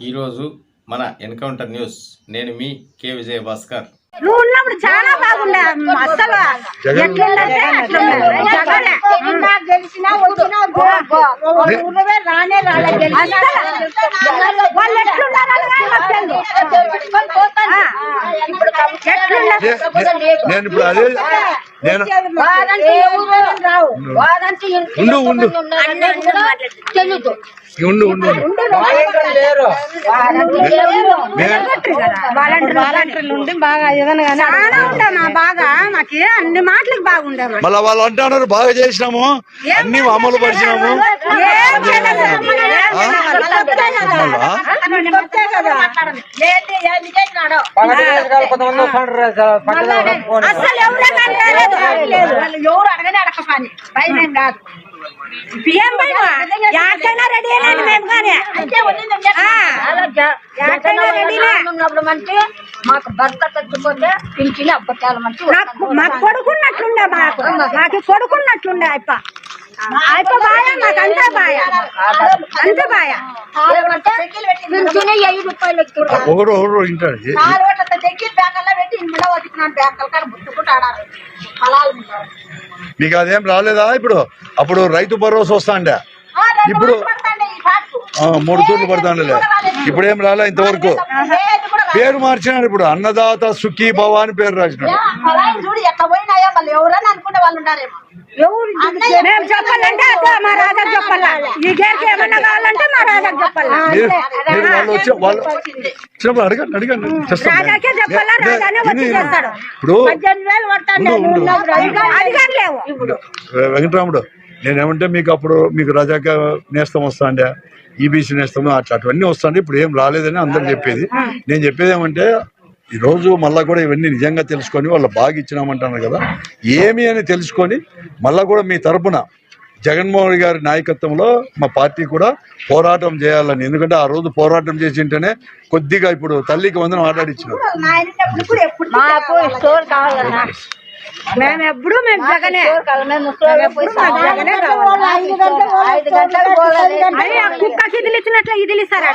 ఈరోజు మన encounter news నేను మీ కె విజయ భాస్కర్ నువ్వు ఉన్నప్పుడు చాలా బాగుండే అసలు రానే రాలే వాళ్ళు. ఎట్లున్నారు? నేను ఇప్పుడు అదే నేను ఉండు. ఉండు ఉండు. ఉండు. మళ్ళా వాళ్ళు అంటున్నారు బాగా చేసినాము. అన్ని అమలు పరిచినాము. అసలు ఎవరే కనపడలేదు. వాళ్ళు ఎవరు అడగనే అడగ పని భయం కాదు. ఏం భయం? యాడికైనా రెడీ అయినాను మేము కానీ అంటే ఉన్నది ఆ. అలా జ- ఎక్కడైనా రెడీనే. ఉన్నప్పుడు మంచి మాకు భర్త చచ్చిపోతే పింఛని అబ్బకాల మంచి నాకు మాకు కొడుకున్నట్లుండే మాకు. మాకు కొడుకున్నట్లుండే అప్ప బాయ మాకు అంతా బాయ. అంత బాయ. ఏమంటే పింఛని ఐదు రూపాయలు ఎక్కువ ఒకడు ఒకడు వింటాడు. ఏ- నాలుగు ఓట్ల దగ్గర బ్యాంకల్లో పెట్టి ఇంట్లో వదిలినాను బ్యాంకుల కానీ ముట్టుకుంటూ ఆడారు ఫలాలు ఉంటారు మీకు అదేం రాలేదా ఇప్పుడు? అప్పుడు రైతు భరోసా వస్తాండే. ఇప్పుడు మూడు తూర్లు పడతాండలే. ఇప్పుడు ఏం రాలే ఇంతవరకు. పేరు మార్చినాడు ఇప్పుడు. అన్నదాత సుఖీ భవ అని పేరు రాసినాడు. మేము చెప్పాలంటే అదో మా రాజాకు చెప్పాలా? ఈ గేర్కి ఏమన్నా కావాలంటే మా రాజాకు చెప్పాలా. రాజాకే రాజానే వచ్చి చేస్తాడు. పద్దెనిమిది వేలు పడతాండే లేవు. వెంకటరాముడు నేనేమంటే మీకు అప్పుడు మీకు రజాక నేస్తం వస్తాండే ఈబీసీ నేస్తము అట్లా అటువన్నీ వస్తాండే ఇప్పుడు ఏం రాలేదని అందరు చెప్పేది. నేను చెప్పేది ఏమంటే ఈ రోజు మళ్ళా కూడా ఇవన్నీ నిజంగా తెలుసుకొని వాళ్ళు బాగా ఇచ్చినామంటున్నారు కదా. ఏమి అని తెలుసుకొని మళ్ళా కూడా మీ తరపున జగన్మోహన్ గారి నాయకత్వంలో మా పార్టీ కూడా పోరాటం చేయాలని. ఎందుకంటే ఆ రోజు పోరాటం చేసింటేనే కొద్దిగా ఇప్పుడు తల్లికి వందనం మేము ఎప్పుడు మేము జగనే. కుక్కకి ఇదిలిచ్చినట్లు ఇదిలిస్తారా